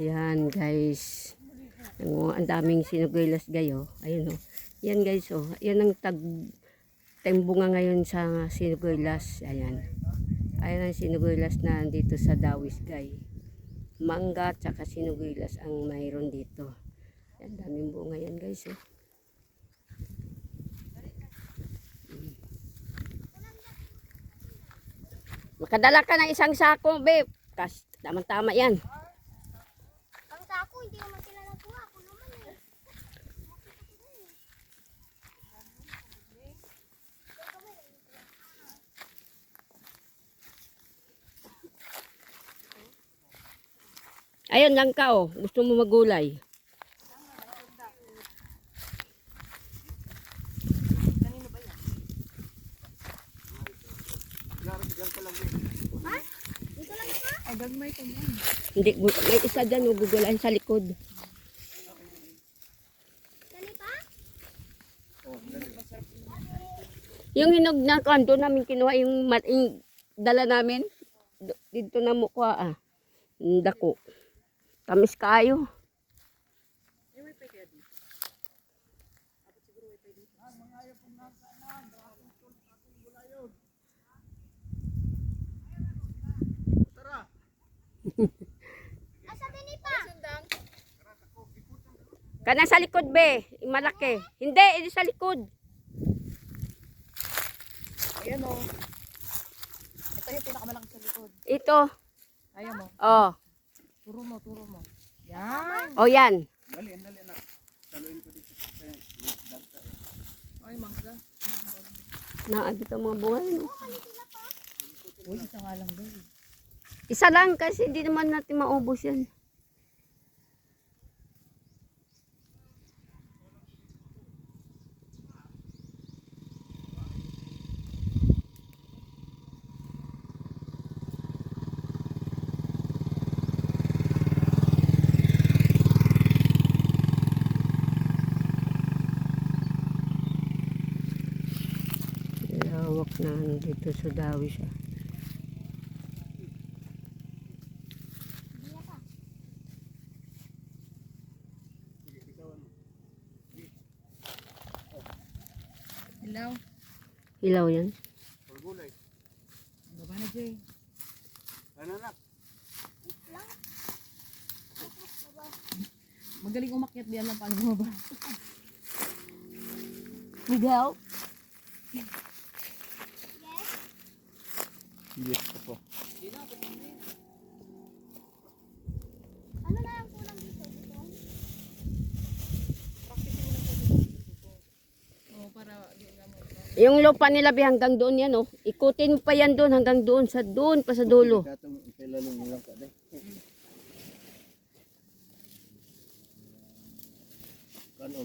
Ayan guys. Ang, ang daming sinuguilas gayo. Ayun o. Yan guys oh. Yan ang tag tembunga ngayon sa sinuguilas. Ayan. Ayan ang sinuguilas na dito sa Dawis gay. Mangga tsaka sinuguilas ang mayroon dito. Yan daming bunga yan guys oh. Makadala ka ng isang sako, babe. Tama-tama yan. Ang sako, hindi naman sila nakuha. Ako naman eh. Ayun lang ka oh. Gusto mo magulay. Dito lang ito. Ay, gagmay ko mo. Hindi, may isa dyan gugulayan sa likod. Dali pa? Yung hinog na kanto namin kinuha yung, yung dala namin. Dito na mukha ah. Yung Dako. Tamis kayo. Asa dali pa? Kana sa likod be, yung malaki. Hindi, ito sa likod. Ayan o. Ito yung pinakamalaki sa likod. Ito. Ayaw mo. Oh. Turo mo, turo mo. Yan. Oh yan. Ay, mangga. Na dito mga buhay. No? Uy, isa nga lang daw. Isa lang kasi hindi naman natin maubos yan. Lawak na dito sa dawi siya. Hello. Ilaw yan. Baba na, Jay. Magaling umakyat diyan lang paano bumaba. Ligaw? Yes po. Ano na yung kulang dito? Dito? Oo, para di na mo. Yung lupa nila be hanggang doon yan oh. Ikutin mo pa yan doon hanggang doon sa doon pa sa dulo. Kanon